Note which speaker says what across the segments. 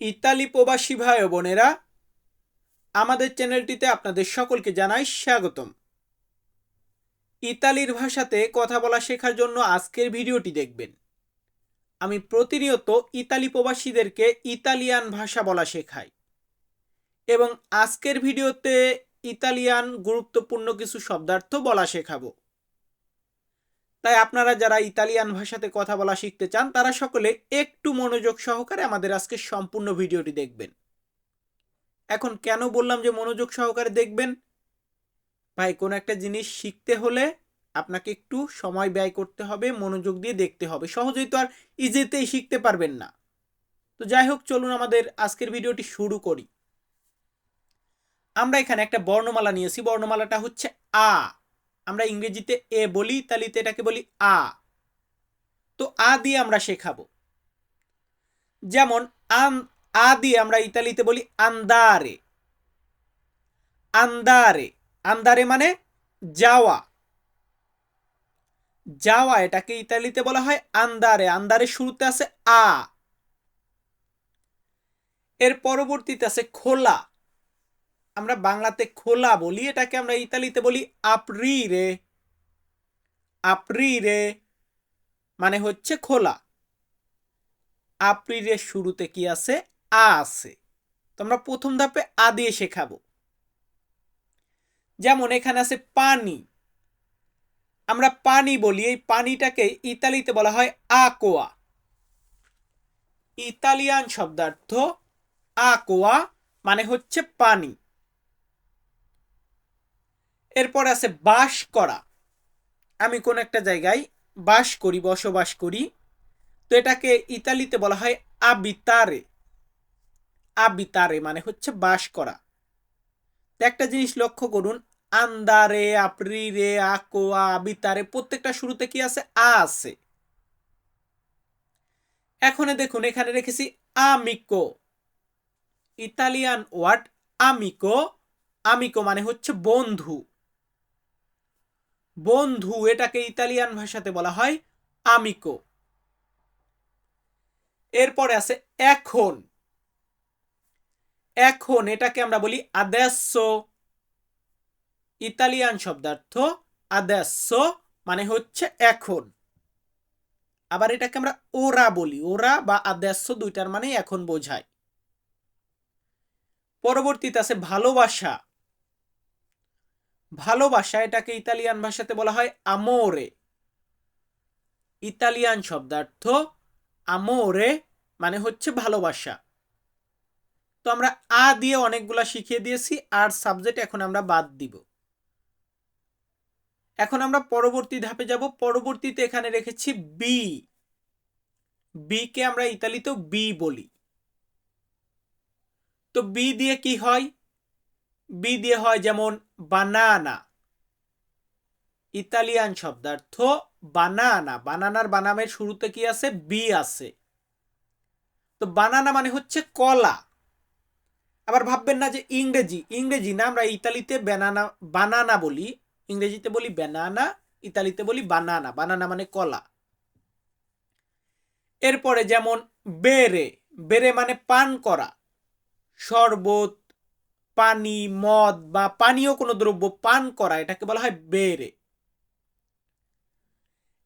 Speaker 1: Italy প্রবাসী ভাই বোনেরা, আমাদের চ্যানেলটিতে আপনাদের সকলকে জানাই স্বাগতম। ইতালির ভাষাতে কথা বলা শেখার জন্য আজকের ভিডিওটি দেখবেন। আমি প্রতিনিয়ত ইতালি প্রবাসীদেরকে ইতালিয়ান ভাষা বলা শেখাই এবং আজকের ভিডিওতে ইতালিয়ান গুরুত্বপূর্ণ কিছু শব্দার্থ বলা শেখাবো। তাই আপনারা যারা ইতালিয়ান ভাষাতে কথা বলা শিখতে চান, তারা সকলে একটু মনোযোগ সহকারে আমাদের আজকে সম্পূর্ণ ভিডিওটি দেখবেন। এখন কেন বললাম যে মনোযোগ সহকারে দেখবেন? ভাই, কোনো একটা জিনিস শিখতে হলে আপনাকে একটু সময় ব্যয় করতে হবে, মনোযোগ দিয়ে দেখতে হবে। সহজেই তো আর ইজিতেই শিখতে পারবেন না। তো যাই হোক, চলুন আমাদের আজকের ভিডিওটি শুরু করি। আমরা এখানে একটা বর্ণমালা নিয়েছি। বর্ণমালাটা হচ্ছে আ। আমরা ইংরেজিতে এ বলি ইতালিতে এটাকে বলি আ। তো আ দিয়ে আমরা শেখাবো। যেমন আন, আ দিয়ে আমরা ইতালিতে বলি আন্দারে। আন্দারে আন্দারে মানে যাওয়া। যাওয়া এটাকে ইতালিতে বলা হয় আন্দারে। আন্দারে শুরুতে আছে আ। এর পরবর্তীতে আছে খোলা। আমরা বাংলাতে খোলা বলি, এটাকে আমরা ইতালিতে বলি আপরি রে আপরি রে মানে হচ্ছে খোলা। আপরি রে শুরুতে কি আছে? আ আছে। তো আমরা প্রথম ধাপে আ দিয়ে শেখাবো। যেমন এখানে আছে পানি। আমরা পানি বলি, এই পানিটাকে ইতালিতে বলা হয় আকোয়া ইতালিয়ান শব্দার্থ আকোয়া মানে হচ্ছে পানি। এরপর আছে বাস করা। আমি কোন একটা জায়গায় বাস করি, বসবাস করি। তো এটাকে ইতালিতে বলা হয় আবিতারে। আবিতারে মানে হচ্ছে বাস করা। তো একটা জিনিস লক্ষ্য করুন, আন্দারে, আপ্রিরে, আকোয়া, আবিতারে প্রত্যেকটা শুরুতে কি আছে? আ আছে। এখন দেখুন, এখানে রেখেছি আমিকো। Italian word আমিকো। আমিকো মানে হচ্ছে বন্ধু। বন্ধু এটাকে ইতালিয়ান ভাষাতে বলা হয় আমিকো এরপরে আছে এখন। এখন এটাকে আমরা বলি আদেশ ইতালিয়ান শব্দার্থ আদেশ মানে হচ্ছে এখন। আবার এটাকে আমরা ওরা বলি। ওরা বা আদেশ দুইটার মানে এখন বোঝায়। পরবর্তীতে আছে ভালোবাসা। ভালোবাসা, এটাকে ইতালিয়ান ভাষাতে বলা হয় আমোরে ইতালিয়ান শব্দার্থ আমোরে মানে হচ্ছে ভালোবাসা। তো আমরা আ দিয়ে অনেকগুলা শিখিয়ে দিয়েছি, আর সাবজেক্ট এখন আমরা বাদ দিব। এখন আমরা পরবর্তী ধাপে যাব। পরবর্তীতে এখানে রেখেছি বি বি কে আমরা ইতালিতেও বি বলি। তো বি দিয়ে কি হয়? বি দিয়ে হয় যেমন বানানা ইতালিয়ান শব্দার্থ বানানা বানানার বানামের শুরুতে কি আছে? বি আছে। তো বানানা মানে হচ্ছে কলা। আবার ভাববেন না যে ইংরেজি। ইংরেজি না, আমরা ইতালিতে ব্যানানা বানানা বলি। ইংরেজিতে বলি ব্যানানা ইতালিতে বলি বানানা বানানা মানে কলা। এরপরে যেমন বেরে। বেরে মানে পান করা। শরবত পানি, মদ বা পানীয় কোনো দ্রব্য পান করা, এটাকে বলা হয় বেরে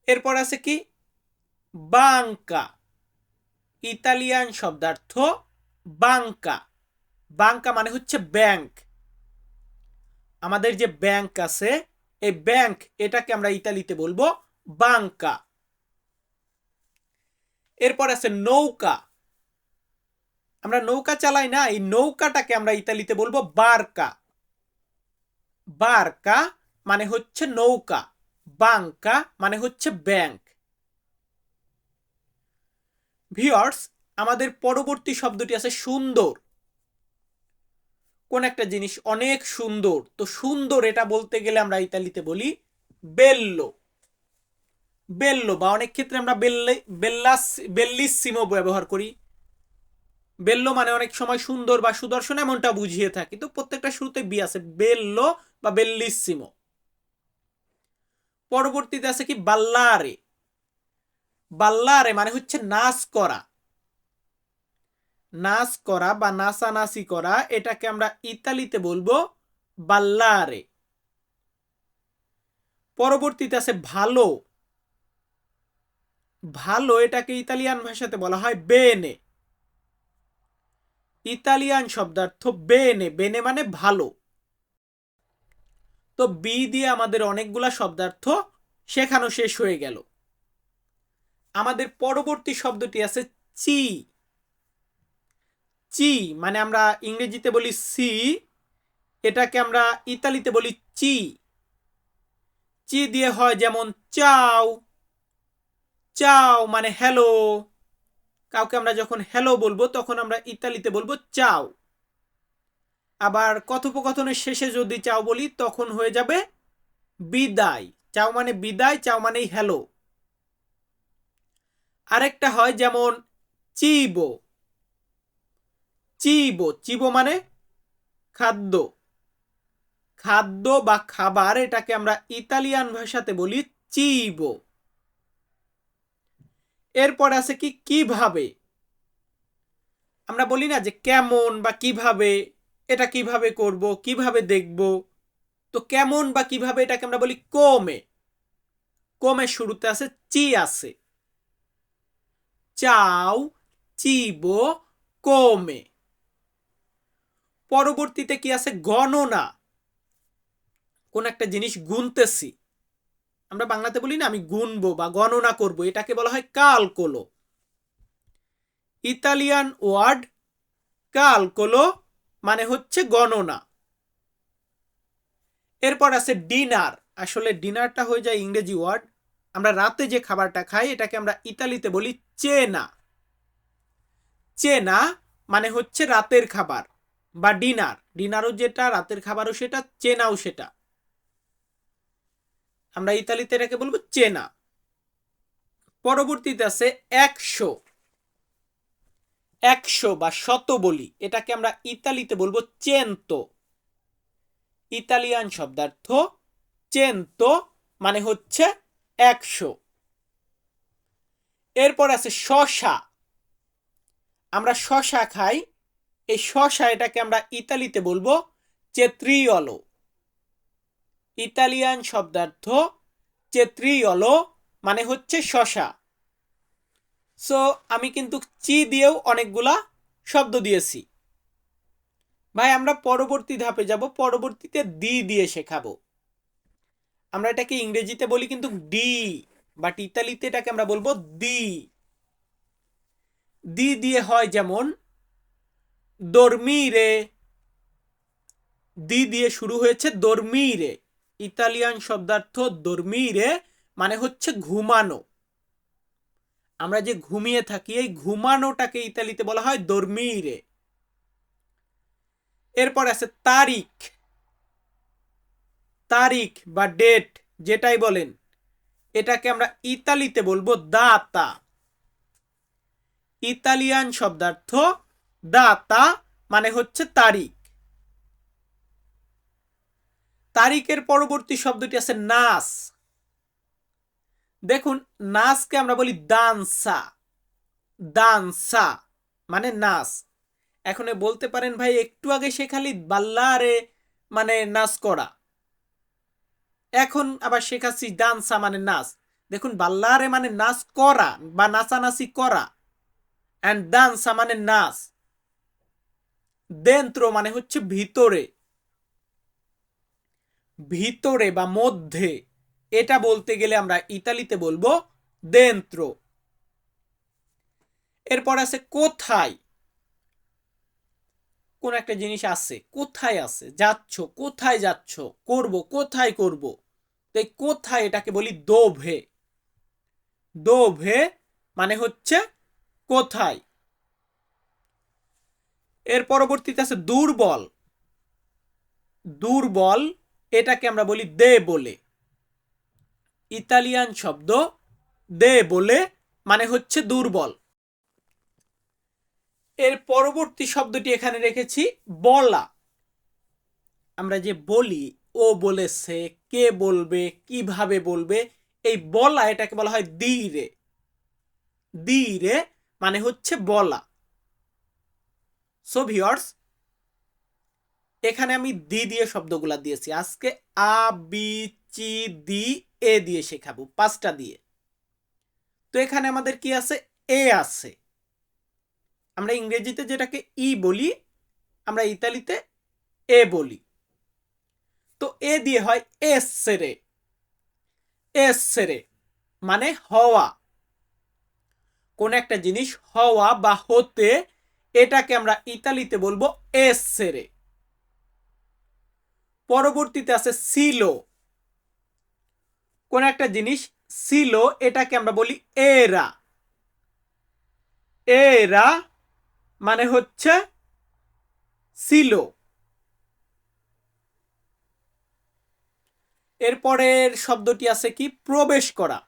Speaker 1: এরপর আছে কি? বাঙ্কা ইতালিয়ান শব্দার্থ বাঙ্কা বাঙ্কা মানে হচ্ছে ব্যাংক। আমাদের যে ব্যাংক আছে, এই ব্যাংক, এটাকে আমরা ইতালিতে বলব বাঙ্কা এরপর আছে নৌকা। আমরা নৌকা চালাই না, এই নৌকাটাকে আমরা ইতালিতে বলব বারকা। বারকা মানে হচ্ছে নৌকা বাঙ্কা মানে হচ্ছে ব্যাংক। ভিওর্স আমাদের পরবর্তী শব্দটি আছে সুন্দর। কোন একটা জিনিস অনেক সুন্দর, তো সুন্দর এটা বলতে গেলে আমরা ইতালিতে বলি বেল্লো। বেল্লো বা অনেক ক্ষেত্রে আমরা বেল্লে, বেল্লাস, বেল্লিসিমো ব্যবহার করি। বেল্লো মানে অনেক সময় সুন্দর বা সুদর্শন এমনটা বুঝিয়ে থাকি। তো প্রত্যেকটা শুরুতে বি আছে, বেল্লো বা বেল্লিসিমো। পরবর্তীতে আছে কি? বাল্লারে। বাল্লারে মানে হচ্ছে নাচ করা। নাচ করা বা নাচানাচি করা, এটাকে আমরা ইতালিতে বলব বাল্লারে। পরবর্তীতে আছে ভালো। ভালো এটাকে ইতালিয়ান ভাষাতে বলা হয় বেনে। ইতালিয়ান শব্দার্থ বেনে বেনে মানে ভালো। তো বি দিয়ে আমাদের অনেকগুলা শব্দার্থ শেখানো শেষ হয়ে গেল। আমাদের পরবর্তী শব্দটি আছে চি। চি মানে আমরা ইংরেজিতে বলি সি, এটাকে আমরা ইতালিতে বলি চি। চি দিয়ে হয় যেমন চাও চাও মানে হ্যালো কাউকে আমরা যখন হ্যালো বলব, তখন আমরা ইতালিতে বলব চাও। আবার কথোপকথনের শেষে যদি চাও বলি, তখন হয়ে যাবে বিদায়। চাও মানে বিদায়, চাও মানেই হ্যালো আরেকটা হয় যেমন চিবো। চিবো চিবো মানে খাদ্য। খাদ্য বা খাবার, এটাকে আমরা ইতালিয়ান ভাষাতে বলি চিবো। এরপর আছে কি, কীভাবে? আমরা বলি না যে কেমন বা কীভাবে, এটা কীভাবে করব, কীভাবে দেখব। তো কেমন বা কীভাবে এটাকে আমরা বলি কমে। কমে শুরুতে আছে চি আছে। চাও চিবো কমে। পরবর্তীতে কি আছে, গণনা। কোন একটা জিনিস গুনতেছি। আমরা বাংলাতে বলি না, আমি গুনবো বা গণনা করব। এটাকে বলা হয় কালকোলো। ইতালিয়ান ওয়ার্ড কালকোলো মানে হচ্ছে গণনা। এরপর আছে ডিনার। আসলে ডিনারটা হয়ে যায় ইংরেজি ওয়ার্ড। আমরা রাতে যে খাবারটা খাই, এটাকে আমরা ইতালিতে বলি চেনা। চেনা মানে হচ্ছে রাতের খাবার বা ডিনার। ডিনারও যেটা, রাতের খাবারও সেটা, চেনাও সেটা। আমরা ইতালিতে এটাকে বলব চেনা। পরবর্তীতে আছে একশো। একশো বা শত বলি। এটাকে আমরা ইতালিতে বলব চেento ইতালিয়ান শব্দার্থ চেento মানে হচ্ছে একশো। এরপর আছে শশা। আমরা শশা খাই। এই শশা এটাকে আমরা ইতালিতে বলব চেত্রিয়লো ইতালিয়ান শব্দার্থ চেত্রিয়লো মানে হচ্ছে শশা। সো আমি কিন্তু চি দিয়েও অনেকগুলা শব্দ দিয়েছি। ভাই, আমরা পরবর্তী ধাপে যাব, পরবর্তীতে দি দিয়ে শেখাবো। আমরা এটাকে ইংরেজিতে বলি কিন্তু ডি, বাট ইতালিতে এটাকে আমরা বলব দি। দি দিয়ে হয় যেমন, দর্মিরে। দি দিয়ে শুরু হয়েছে, দর্মিরে। ইতালিয়ান শব্দার্থ দর্মিরে মানে হচ্ছে ঘুমানো। আমরা যে ঘুমিয়ে থাকি, এই ঘুমানোটাকে ইতালিতে বলা হয় দর্মিরে। এরপর আছে তারিখ। তারিখ বা ডেট যেটাই বলেন, এটাকে আমরা ইতালিতে বলব দাতা। ইতালিয়ান শব্দার্থ দাতা মানে হচ্ছে তারিখ। তারিখের পরবর্তী শব্দটি আছে নাস। দেখুন নাচকে আমরা বলি দানসা। দানসা মানে নাচ এখন বলতে পারেন, ভাই, একটু আগে সে খালি বাল্লারে মানে নাচ করা। এখন আবার শেখাচ্ছি ডান্সা মানে নাচ দেখুন, বাল্লারে মানে নাচ করা বা নাচানাচি করা। অ্যান্ড ডান্সা মানে নাচ দেন্ত্র মানে হচ্ছে ভিতরে। ভিতরে বা মধ্যে, এটা বলতে গেলে আমরা ইতালিতে বলব দেন্ত্র এরপর আছে কোথায়? কোন একটা জিনিস আছে, কোথায় আছে? যাচ্ছ, কোথায় যাচ্ছ? করব, কোথায় করব? তো এই কোথায় এটাকে বলি দোভে। দোভে মানে হচ্ছে কোথায়? এর পরবর্তীতে আছে দুর্বল। দুর্বল এটাকে আমরা বলি দে বলে। ইতালিয়ান শব্দ দে বলে মানে হচ্ছে দুর্বল। এর পরবর্তী শব্দটি এখানে রেখেছি, বলা। আমরা যে বলি, ও বলেছে, কে বলবে, কীভাবে বলবে, এই বলা এটাকে বলা হয় দিরে। দিরে মানে হচ্ছে বলা। সো ভিওর্স এখানে আমি দি দিয়ে শব্দগুলা দিয়েছি। আজকে আ, বি, চি, দি, এ দিয়ে শেখাবো, পাঁচটা দিয়ে। তো এখানে আমাদের কি আছে? এ আছে। আমরা ইংরেজিতে যেটাকে ই বলি, আমরা ইতালিতে এ বলি। তো এ দিয়ে হয় এসেরে সেরে মানে হওয়া। কোন একটা জিনিস হওয়া বা হতে এটাকে আমরা ইতালিতে বলব এসেরে পরবর্তীতে আছে সিলো কোন একটা জিনিস ছিল এটাকে আমরা বলি এরা এরা মানে হচ্ছে ছিল এরপরের শব্দটি আছে কি? প্রবেশ করা.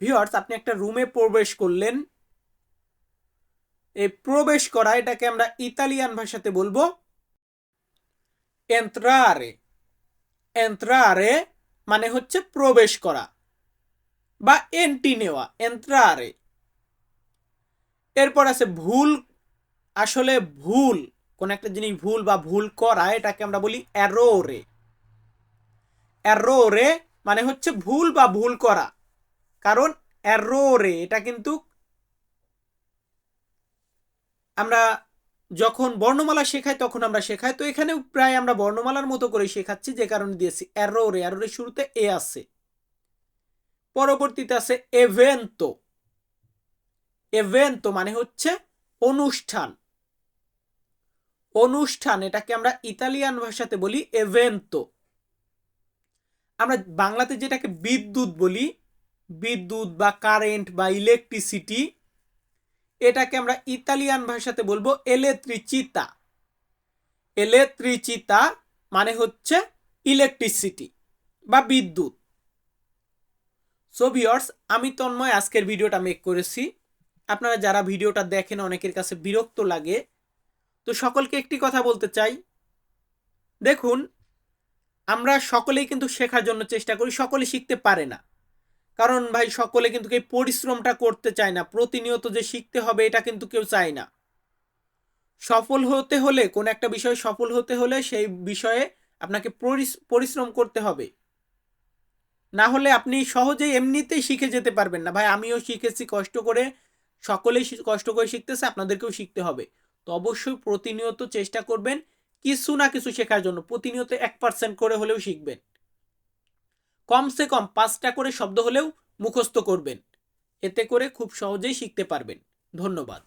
Speaker 1: ভিওয়ার্স আপনি একটা রুমে প্রবেশ করলেন। এই প্রবেশ করা, এটাকে আমরা ইতালিয়ান ভাষাতে বলব এন্ত্রারে এন্ত্রারে মানে হচ্ছে প্রবেশ করা বা এন্টি নেওয়া এন্ত্রারে এরপর আছে ভুল, আসলে ভুল, কোন একটা জিনিস ভুল বা ভুল করা, এটাকে আমরা বলি অ্যারোরে অ্যারোরে মানে হচ্ছে ভুল বা ভুল করা, কারণ অ্যারোরে এটা কিন্তু আমরা যখন বর্ণমালা শেখাই তখন আমরা শেখাই। তো এখানেও প্রায় আমরা বর্ণমালার মতো করে শেখাচ্ছি, যে কারণে দিয়েছি। অ্যারোরে অ্যারোরের শুরুতে এ আছে। পরবর্তীতে আছে এভেন্তো এভেন্তো মানে হচ্ছে অনুষ্ঠান। অনুষ্ঠান, এটাকে আমরা ইতালিয়ান ভাষাতে বলি এভেন্তো আমরা বাংলাতে যেটাকে বিদ্যুৎ বলি, বিদ্যুৎ বা কারেন্ট বা ইলেকট্রিসিটি এটাকে আমরা ইতালিয়ান ভাষাতে বলব এলেত্রিচিতা এলেত্রিচিতা মানে হচ্ছে ইলেকট্রিসিটি বা বিদ্যুৎ। সো ভিওর্স আমি তন্ময়, আজকের ভিডিওটা মেক করেছি। আপনারা যারা ভিডিওটা দেখেন, অনেকের কাছে বিরক্ত লাগে। তো সকলকে একটি কথা বলতে চাই। দেখুন, আমরা সকলেই কিন্তু শেখার জন্য চেষ্টা করি, সকলে শিখতে পারে না। কারণ ভাই সকলে কিন্তু এই পরিশ্রমটা করতে চায় না, প্রতিনিয়ত যে শিখতে হবে এটা কিন্তু কেউ চায় না। সফল হতে হলে, কোন একটা বিষয়ে সফল হতে হলে সেই বিষয়ে আপনাকে পরিশ্রম করতে হবে। না হলে আপনি সহজেই এমনিতেই শিখে যেতে পারবেন না। ভাই, আমিও শিখেছি, কষ্ট করে সকলেই কষ্ট করে শিখতেছে, আপনাদেরকেও শিখতে হবে। তো অবশ্যই প্রতিনিয়ত চেষ্টা করবেন, কিছু না কিছু শেখার জন্য, প্রতিনিয়ত এক পার্সেন্ট করে হলেও শিখবেন। কমসে কম পাঁচটা করে শব্দ হলেও মুখস্থ করবেন। এতে করে খুব সহজেই শিখতে পারবেন। ধন্যবাদ।